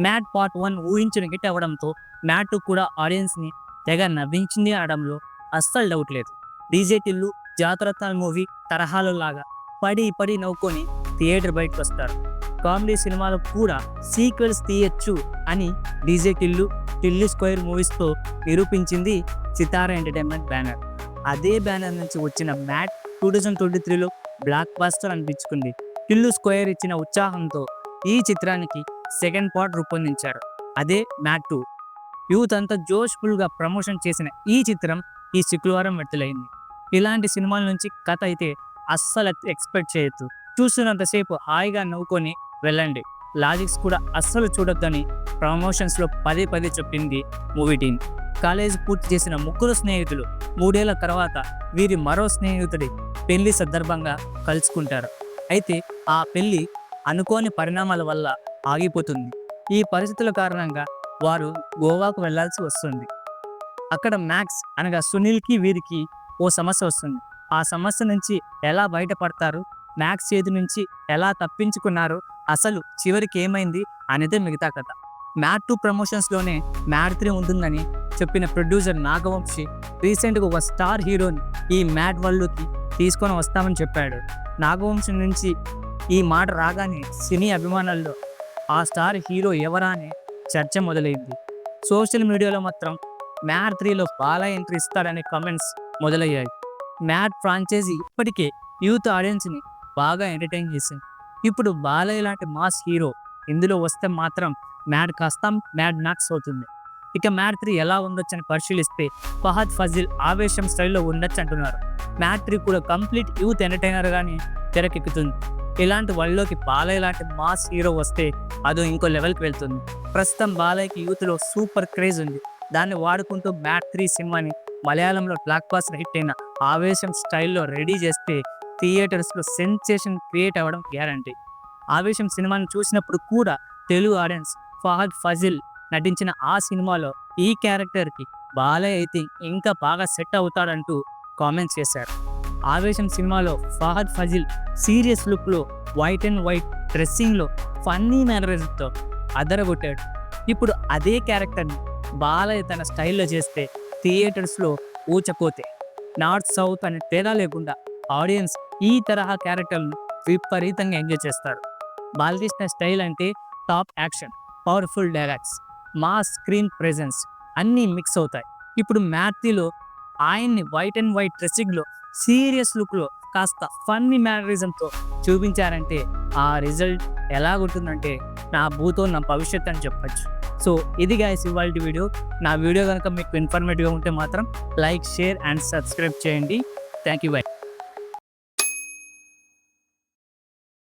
Mat part one ఊహించిన hit అవ్వడంతో mat కూడా ఆడియన్స్ని తెగ నవ్వించింది అనడంలో అస్సలు డౌట్ లేదు. డీజే టిల్లు జాతరత్న మూవీ తరహాలో లాగా పడి పడి నవ్వుకొని థియేటర్ బయటకు వస్తారు. కామెడీ సినిమాలో కూడా సీక్వెల్స్ తీయచ్చు అని డీజే టిల్లు టిల్లు స్క్వేర్ మూవీస్తో నిరూపించింది సితార ఎంటర్టైన్మెంట్ బ్యానర్ అదే బ్యానర్ నుంచి వచ్చిన మ్యాట్ టూ థౌజండ్ ట్వంటీ త్రీలో బ్లాక్ బాస్టర్ అనిపించుకుంది. టిల్లు స్క్వేర్ ఇచ్చిన ఉత్సాహంతో ఈ చిత్రానికి సెకండ్ పార్ట్ రూపొందించారు. అదే మ్యాట్ టూ. యూత్ అంతా జోష్ఫుల్గా ప్రమోషన్ చేసిన ఈ చిత్రం ఈ శుక్రవారం విడుదలైంది. ఇలాంటి సినిమాల నుంచి కథ అయితే అస్సలు ఎక్స్పెక్ట్ చేయొద్దు. చూస్తున్నంతసేపు హాయిగా నవ్వుకొని వెళ్ళండి. లాజిక్స్ కూడా అస్సలు చూడొద్దని ప్రమోషన్స్లో పదే పదే చెప్పింది మూవీ టీం కాలేజ్ పూర్తి చేసిన ముగ్గురు స్నేహితులు మూడేళ్ళ తర్వాత వీరి మరో స్నేహితుడి పెళ్ళి సందర్భంగా కలుసుకుంటారు. అయితే ఆ పెళ్ళి అనుకోని పరిణామాల వల్ల ఆగిపోతుంది. ఈ పరిస్థితుల కారణంగా వారు గోవాకు వెళ్ళాల్సి వస్తుంది. అక్కడ మ్యాక్స్ అనగా సునీల్కి వీరికి ఓ సమస్య వస్తుంది. ఆ సమస్య నుంచి ఎలా బయటపడతారు? మ్యాక్స్ చేతి నుంచి ఎలా తప్పించుకున్నారు? అసలు చివరికి ఏమైంది? అనేది మిగతా కథ. మ్యాట్ టూ ప్రమోషన్స్లోనే మ్యాట్ త్రీ ఉంటుందని చెప్పిన ప్రొడ్యూసర్ నాగవంశి రీసెంట్గా ఒక స్టార్ హీరోని ఈ మ్యాట్ వరల్డ్కి తీసుకొని వస్తామని చెప్పాడు. నాగవంశి నుంచి ఈ మాట రాగానే సినీ అభిమానుల్లో ఆ స్టార్ హీరో ఎవరా అనే చర్చ మొదలైంది. సోషల్ మీడియాలో మాత్రం మ్యాట్ త్రీలో బాలా ఎంట్రీ ఇస్తాడనే కమెంట్స్ మొదలయ్యాయి. మ్యాట్ ఫ్రాంచైజీ ఇప్పటికే యూత్ ఆడియన్స్ని బాగా ఎంటర్టైన్ చేసింది. ఇప్పుడు బాలయ్య లాంటి మాస్ హీరో ఇందులో వస్తే మాత్రం మ్యాడ్ కాస్త మ్యాడ్ మ్యాక్స్ అవుతుంది. ఇక మ్యాడ్ త్రీ ఎలా ఉండొచ్చని పరిశీలిస్తే ఫహద్ ఫజిల్ ఆవేశం స్టైల్లో ఉండొచ్చు అంటున్నారు. మ్యాడ్ త్రీ కూడా కంప్లీట్ యూత్ ఎంటర్టైనర్ కానీ తెరకెక్కుతుంది. ఇలాంటి వరల్డ్లోకి బాలయ్య లాంటి మాస్ హీరో వస్తే అదో ఇంకో లెవెల్కి వెళ్తుంది. ప్రస్తుతం బాలయ్యకి యూత్లో సూపర్ క్రేజ్ ఉంది. దాన్ని వాడుకుంటూ మ్యాట్ త్రీ సినిమాని మలయాళంలో బ్లాక్ బాస్టర్ హిట్ అయిన ఆవేశం స్టైల్లో రెడీ చేస్తే థియేటర్స్లో సెన్సేషన్ క్రియేట్ అవ్వడం గ్యారంటీ. ఆవేశం సినిమాని చూసినప్పుడు కూడా తెలుగు ఆడియన్స్ ఫహద్ ఫజిల్ నటించిన ఆ సినిమాలో ఈ క్యారెక్టర్కి బాలయ్య అయితే ఇంకా బాగా సెట్ అవుతాడంటూ కామెంట్స్ చేశారు. ఆవేశం సినిమాలో ఫహద్ ఫజిల్ సీరియస్ లుక్లో వైట్ అండ్ వైట్ డ్రెస్సింగ్లో ఫన్నీ మేనరిజంతో అదరగొట్టాడు. ఇప్పుడు అదే క్యారెక్టర్ని బాలయ్య తన స్టైల్లో చేస్తే థియేటర్స్లో ఊచకోతే నార్త్ సౌత్ అనే తేడా లేకుండా ఆడియన్స్ ఈ తరహా క్యారెక్టర్ను విపరీతంగా ఎంజాయ్ చేస్తారు. బాలకృష్ణ స్టైల్ అంటే టాప్ యాక్షన్ పవర్ఫుల్ డైలాగ్స్ మా స్క్రీన్ ప్రెజెన్స్ అన్నీ మిక్స్ అవుతాయి. ఇప్పుడు మ్యాథీలో ఆయన్ని వైట్ అండ్ వైట్ డ్రెస్సింగ్లో సీరియస్ లుక్లో కాస్త ఫన్నీ మేనరిజంతో చూపించారంటే ఆ రిజల్ట్ ఎలాగుంటుందంటే నా భూతో నా భవిష్యత్ అని చెప్పచ్చు. సో ఇది గాయస్ ఇవాళ వీడియో. నా వీడియో కనుక మీకు ఇన్ఫర్మేటివ్గా ఉంటే మాత్రం లైక్ షేర్ అండ్ సబ్స్క్రైబ్ చేయండి. Thank you bye.